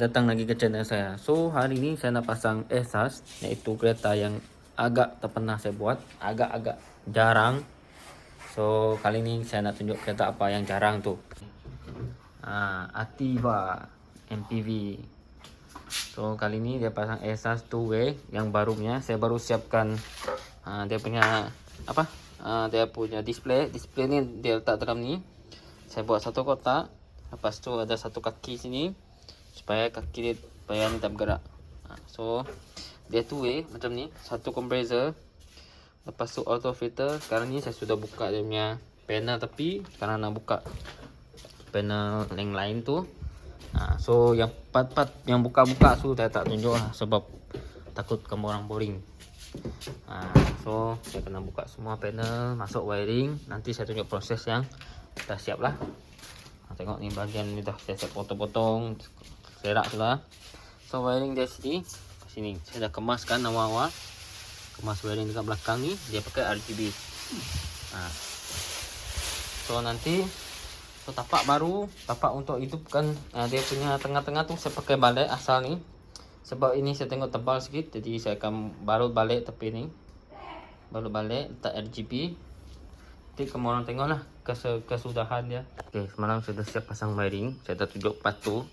Datang lagi ke channel saya. So hari ni saya nak pasang esas iaitu kereta yang agak tak pernah saya buat, agak-agak jarang. So kali ni saya nak tunjuk kereta apa yang jarang tu. Ah, Ativa MPV. So kali ni dia pasang esas two way yang barunya. Saya baru siapkan ah, dia punya apa? Ah, dia punya display. Display ni dia letak dalam ni. Saya buat satu kotak. Lepas tu ada satu kaki sini supaya kaki dia supaya ni tak bergerak. Ha, so dia two way macam ni, satu compressor. Lepas tu auto filter. Sekarang ni saya sudah buka dia punya panel tepi. Sekarang nak buka panel yang lain tu. Ha, so yang part-part yang buka-buka tu saya tak tunjuk lah sebab takut kamu orang boring. Ha, so saya kena buka semua panel, masuk wiring. Nanti saya tunjuk proses yang dah siap lah. Tengok ni bahagian ni dah saya potong-potong serak tu so wiring dia sini. Sini. Saya dah kemaskan awal-awal. Kemas wiring dekat belakang ni. Dia pakai RGB ha. so nanti so tapak baru. Tapak untuk hidupkan uh, dia punya tengah-tengah tu saya pakai balik asal ni. Sebab ini saya tengok tebal sikit. Jadi saya akan baru balik tepi ni. Baru balik letak RGB nanti kamu orang tengok lah kes- kesudahan dia. Ok semalam saya dah siap pasang wiring. Saya dah tunjuk part tu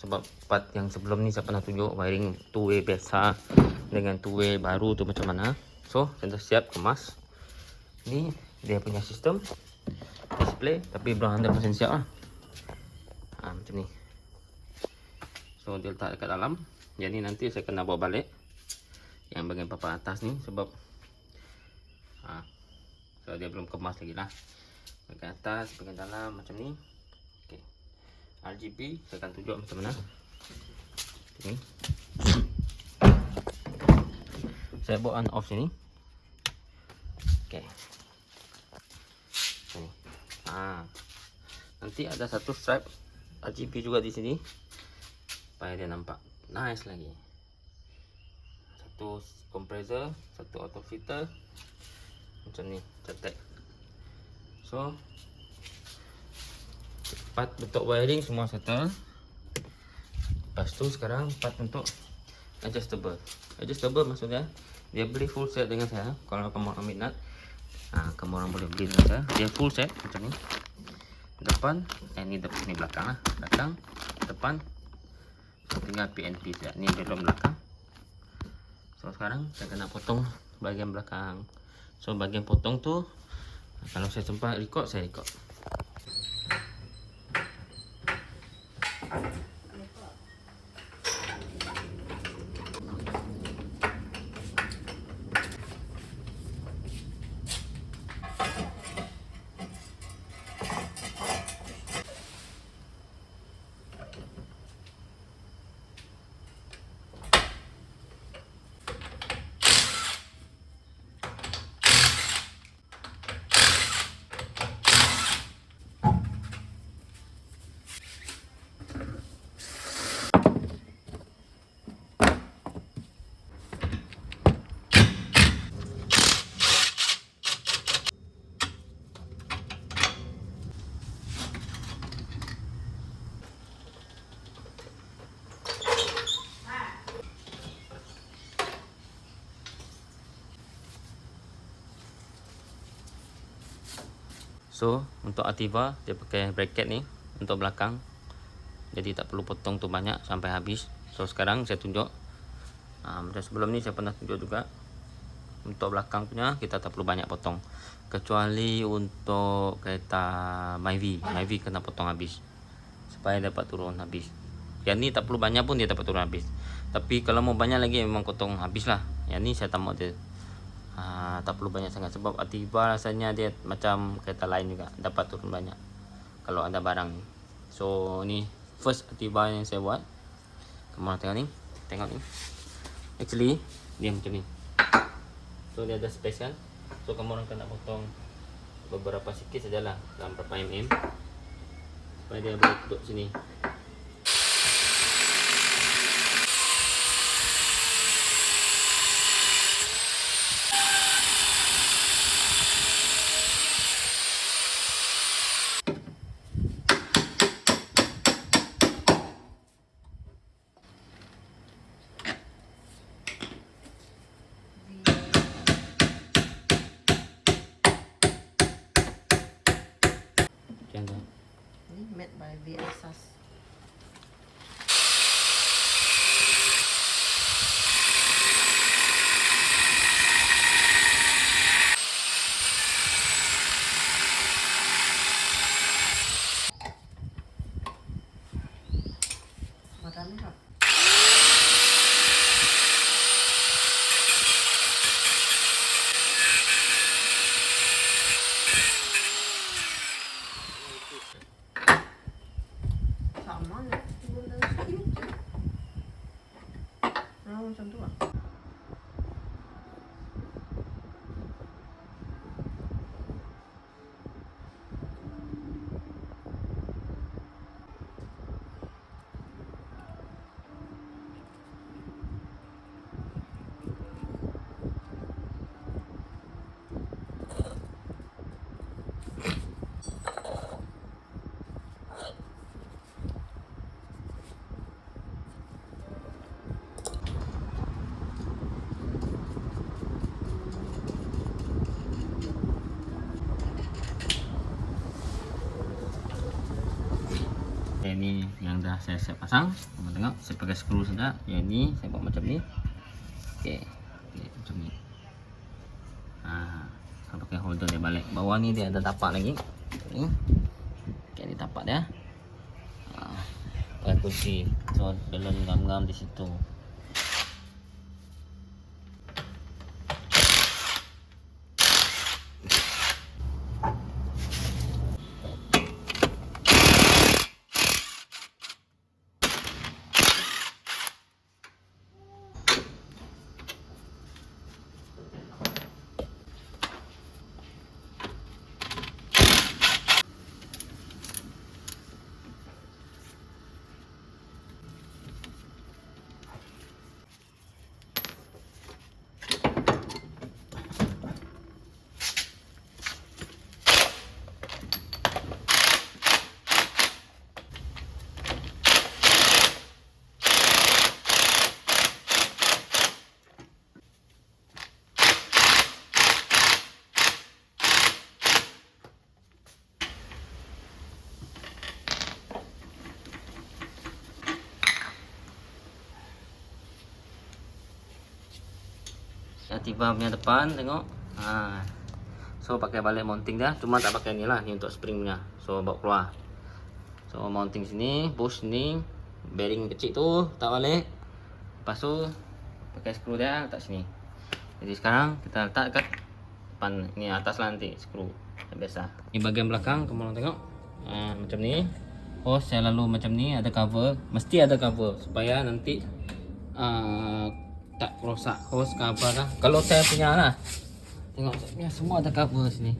sebab part yang sebelum ni saya pernah tunjuk wiring two way biasa. Dengan two way baru tu macam mana. So dah siap kemas. Ni dia punya sistem display tapi belum 100% siap lah. Ha, macam ni. So dia letak dekat dalam. Jadi nanti saya kena bawa balik yang bagian papan atas ni sebab ha, so dia belum kemas lagi lah. Bagian atas bagian dalam macam ni. RGB saya akan tunjuk macam mana okay. saya buat on off sini. Sini. Ha. nanti ada satu stripe RGB juga di sini supaya dia nampak nice lagi satu compressor satu auto filter macam ni cetek so part untuk wiring semua settle. Lepas tu sekarang part untuk adjustable. Adjustable maksudnya dia beli full set dengan saya. Kalau kamu ambil minat ha, kamu orang boleh beli dengan saya. Dia full set macam ni. Depan eh ni depan ni belakang lah. Belakang depan. Tinggal PNP saja ni belum belakang. So sekarang saya kena potong bahagian belakang. So bahagian potong tu kalau saya sempat record saya record So untuk Ativa dia pakai bracket ni untuk belakang. Jadi tak perlu potong tu banyak sampai habis. So sekarang saya tunjuk. Ha, macam sebelum ni saya pernah tunjuk juga. Untuk belakang punya kita tak perlu banyak potong. Kecuali untuk kereta Myvi. Myvi kena potong habis. Supaya dapat turun habis. Yang ni tak perlu banyak pun dia dapat turun habis. Tapi kalau mau banyak lagi memang potong habis lah. Yang ni saya tak mau dia ha, tak perlu banyak sangat sebab Ativa rasanya dia macam kereta lain juga dapat turun banyak kalau ada barang so ni first Ativa yang saya buat. Kamu tengok ni tengok ni. Actually dia macam ni. So dia ada space kan? So kamu orang kena potong beberapa sikit sajalah dalam berapa mm supaya dia boleh duduk sini Sama na. Wala sa iyo. Ah, macam tu ah. Okay, ni saya siap pasang. Kamu tengok, saya pakai skru sudah. Yang ni saya buat macam ni. Okey. Okay, macam ni. Ha, saya pakai holder dia balik. Bawah ni dia ada tapak lagi. Ni. Okey, ni tapak dia. Ha, pakai kunci. So, belon ngam-ngam di situ. Tiba punya depan tengok. Ha. So pakai balik mounting dia. Cuma tak pakai ni lah. Ni untuk spring punya. So bawa keluar. So mounting sini, push sini, bearing kecil tu tak balik. Lepas tu pakai skru dia letak sini. Jadi sekarang kita letak kat depan ni atas lah nanti skru biasa. Ni bahagian belakang kamu orang tengok. Ha, macam ni. Hose saya lalu macam ni ada cover, mesti ada cover supaya nanti uh, tak rosak hose cover lah. Kalau saya punya lah. Tengok punya semua ada cover sini.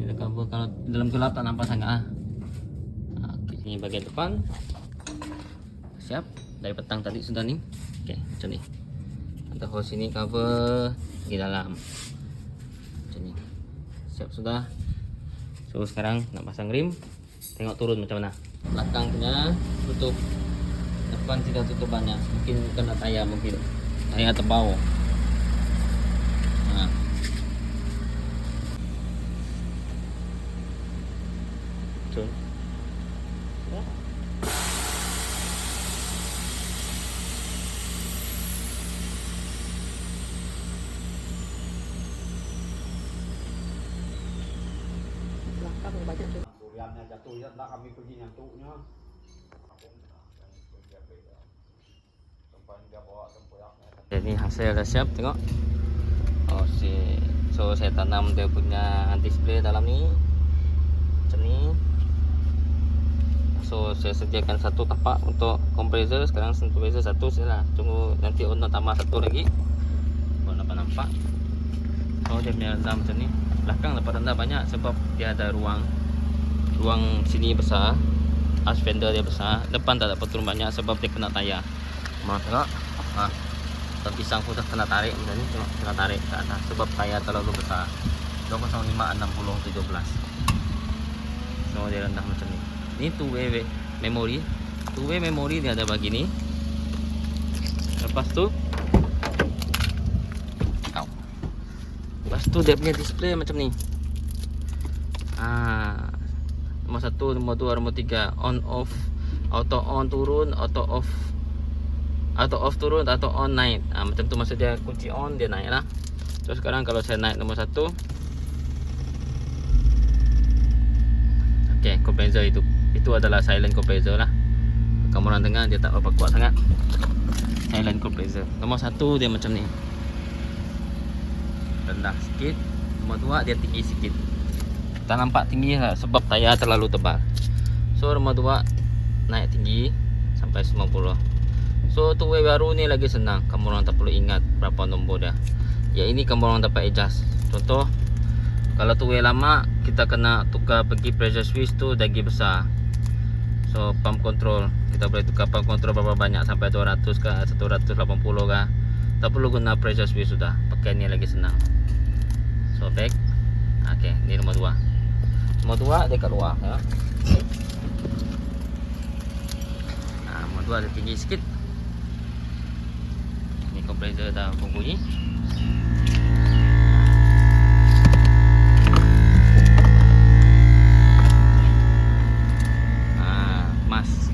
Ada cover kalau dalam gelap tak nampak sangat ah. Ha, okay, sini bahagian depan. Siap. Dari petang tadi sudah ni. Okey, macam ni. Ada hose sini cover di dalam. Macam ni. Siap sudah. So sekarang nak pasang rim. Tengok turun macam mana. Belakang punya tutup. Depan tidak tutup banyak. Mungkin kena tayar mungkin. Tayar terbau. Ha. Betul. Ya. Belakang banyak tu. Duriannya jatuh ya, tak kami pergi nyantuknya. Sampai dia bawa tempoyaknya. Jadi hasil dah siap tengok. Oh si so saya tanam dia punya display dalam ni. Macam ni. So saya sediakan satu tapak untuk compressor. Sekarang compressor satu saja lah. Tunggu nanti owner tambah satu lagi. Buat dapat nampak. So dia punya rendah macam ni. Belakang dapat rendah banyak sebab dia ada ruang. Ruang sini besar. As fender dia besar. Depan tak dapat turun banyak sebab dia kena tayar. Mau tengok. Ha. Dan pisang pun dah tarik macam ni tengok kena tarik ke atas sebab tayar terlalu besar. 205 60 17 so dia rendah macam ni. Ni two way memory. Two way memory dia ada bagi ni. Lepas tu lepas tu dia punya display macam ni. Ah Nombor satu, nombor dua, nombor tiga On off Auto on turun Auto off Auto off turun Auto on naik. Ha, Macam tu masa dia kunci on Dia naik lah. So sekarang kalau saya naik nombor satu. Okay compressor itu. Itu adalah silent compressor lah. Kamu orang dengar dia tak berapa kuat sangat. Silent compressor. Nombor satu dia macam ni. Rendah sikit. Nombor dua dia tinggi sikit. Tak nampak tinggi lah Sebab tayar terlalu tebal. So nombor dua Naik tinggi Sampai 90 So tu way baru ni lagi senang. Kamu orang tak perlu ingat Berapa nombor dia. Ya ini kamu orang dapat adjust. Contoh Kalau tu way lama Kita kena tukar pergi pressure switch tu Lagi besar. So pump control. Kita boleh tukar pump control berapa banyak Sampai 200 ke 180 ke. Tak perlu guna pressure switch sudah. Pakai ni lagi senang. So back. Okay ni nombor 2 Nombor 2 dia kat luar. Ya. Nombor 2 dia tinggi sikit compressor dah Ah, mas.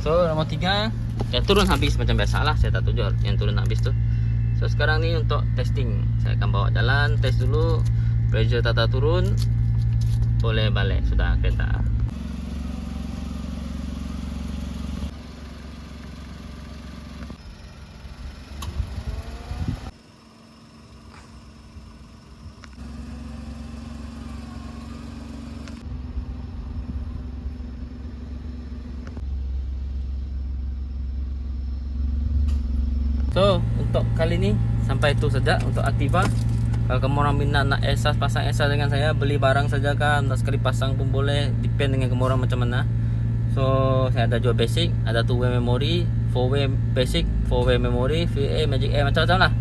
So nombor tiga Yang turun habis macam biasa lah Saya tak tunjuk yang turun habis tu. So sekarang ni untuk testing Saya akan bawa jalan Test dulu Pressure tak turun Boleh balik Sudah kereta So untuk kali ni Sampai itu saja untuk Activa Kalau kamu orang minat nak esas Pasang esas dengan saya Beli barang saja kan. Tak sekali pasang pun boleh. Depend dengan kamu orang macam mana. So saya ada jual basic Ada 2way memory 4way basic 4way memory VA Magic Air Macam-macam lah.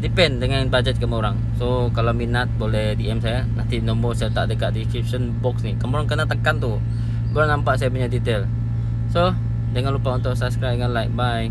Depend dengan budget kamu orang. So kalau minat boleh DM saya. Nanti nombor saya tak dekat description box ni. Kamu orang kena tekan tu. Baru nampak saya punya detail. So Jangan lupa untuk subscribe dan like. Bye